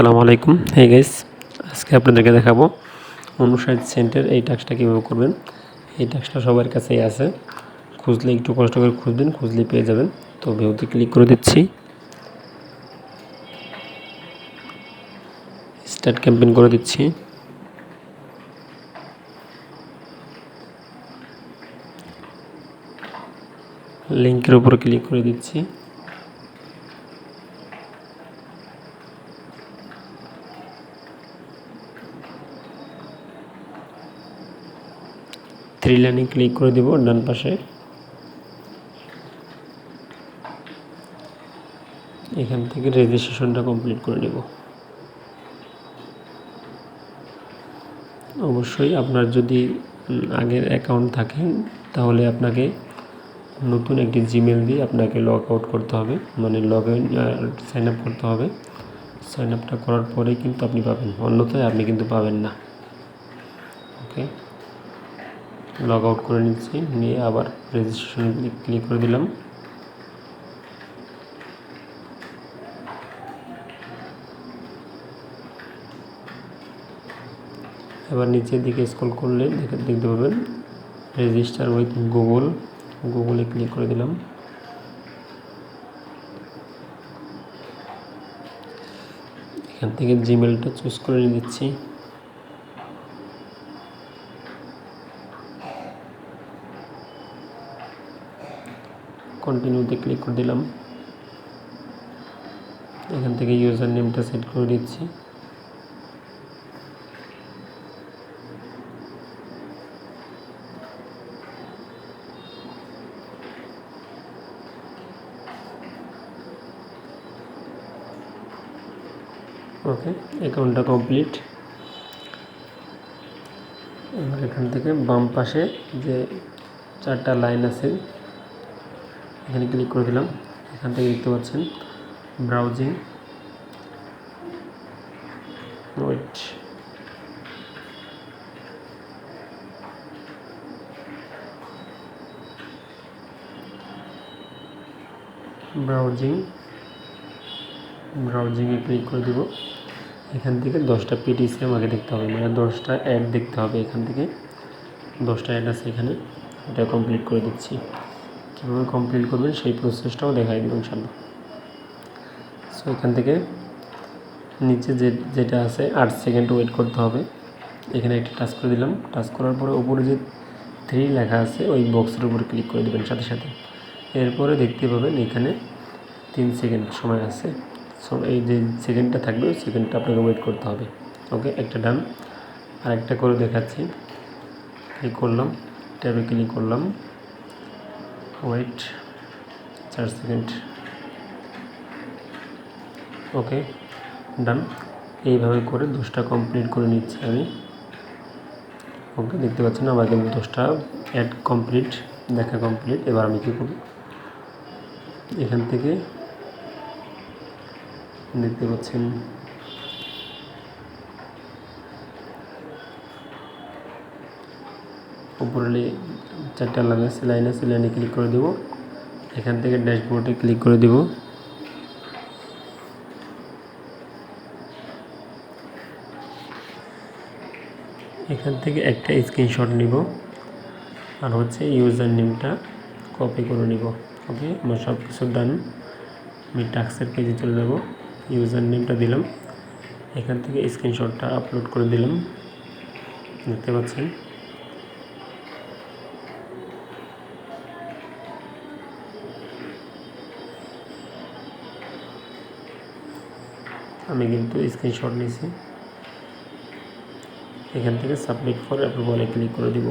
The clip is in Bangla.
আসসালামু আলাইকুম। হে গাইস আজকে আপনাদেরকে দেখাবো অনুসার সেন্টের এই টাস্কটা কীভাবে করবেন। এই টাস্কটা সবার কাছেই আছে। খুঁজলে একটু কষ্ট করে খুঁজবেন খুঁজলে পেয়ে যাবেন। তো ভিউতে ক্লিক করে দিচ্ছি। স্টার্ট ক্যাম্পেইন করে দিচ্ছি। লিঙ্কের উপর ক্লিক করে দিচ্ছি। থ্রি লাইনে ক্লিক করে দিব, ডান পাশে। এখান থেকে রেজিস্ট্রেশনটা কমপ্লিট করে নেব। অবশ্যই আপনার যদি আগের অ্যাকাউন্ট থাকে তাহলে আপনাকে নতুন একটি জিমেল দিয়ে আপনাকে লগ আউট করতে হবে। মানে লগ ইন সাইন আপ করতে হবে। সাইন আপটা করার পরেই কিন্তু আপনি পাবেন। অন্যথায় আপনি কিন্তু পাবেন না। ওকে লগ আউট করে নিচ্ছি। নিয়ে আবার রেজিস্ট্রেশন ক্লিক করে দিলাম। এবার নিচের দিকে স্ক্রল করলে দেখে দেখতে পাবেন রেজিস্টার উইথ গুগল গুগলে ক্লিক করে দিলাম। এখান থেকে জিমেলটা চুজ করে দিচ্ছি কন্টিনিউতে ক্লিক করে দিলাম। এখান থেকে ইউজার নেমটা সেট করে দিচ্ছি। ওকে অ্যাকাউন্টটা কমপ্লিট এবার এখান থেকে বাম পাশে যে চারটা লাইন আছে এখানে ক্লিক করে দিলাম। এখান থেকে দেখতে পাচ্ছেন ব্রাউজিং ব্রাউজিং ব্রাউজিংয়ে ক্লিক করে দেব। এখান থেকে দশটা পিটিসি আমাকে দেখতে হবে মানে দশটা অ্যাড দেখতে হবে এখান থেকে। দশটা অ্যাড আছে এখানে, এটা কমপ্লিট করে দিচ্ছি। কীভাবে কমপ্লিট করবেন সেই প্রসেসটাও দেখাই দেবো ইনশাল্লাহ সো এখান থেকে নিচে যে, যেটা আছে, আট সেকেন্ড ওয়েট করতে হবে। এখানে একটা টাচ করে দিলাম। টাচ করার পরে ওপরে যে থ্রি লেখা আছে, ওই বক্সের উপরে ক্লিক করে দেবেন সাথে সাথে। এরপরে দেখতে পাবেন এখানে তিন সেকেন্ড সময় আছে। সো এই যে সেকেন্ডটা থাকবে, ওই সেকেন্ডটা আপনাকে ওয়েট করতে হবে। ওকে একটা ডান আর একটা করে দেখাচ্ছি। ক্লিক করলাম। ট্যাবে ক্লিক করলাম। ওয়েট চার সেকেন্ড ওকে ডান এইভাবে করে দশটা কমপ্লিট করে নিচ্ছি আমি। ওকে দেখতে পাচ্ছেন আমার কিন্তু দশটা অ্যাড কমপ্লিট দেখা কমপ্লিট এবার আমি কী করব? এখান থেকে দেখতে পাচ্ছেন। উপরে চারটা লাইন আছে লাইন আছে লাইনে ক্লিক করে দেব। এখান থেকে ড্যাশবোর্ডে ক্লিক করে দেব। এখান থেকে একটা স্ক্রিনশট নিব আর হচ্ছে ইউজার নেমটা কপি করে নিব। ওকে আমার সব কিছু ডান আমি টাক্সের পেজে চলে যাব। ইউজার নেমটা দিলাম। এখান থেকে স্ক্রিনশটটা আপলোড করে দিলাম। দেখতে পাচ্ছেন? আমি কিন্তু স্ক্রিনশট নিয়েছি। এখান থেকে সাবমিট ফর অ্যাপ্রুভালে ক্লিক করে দিব।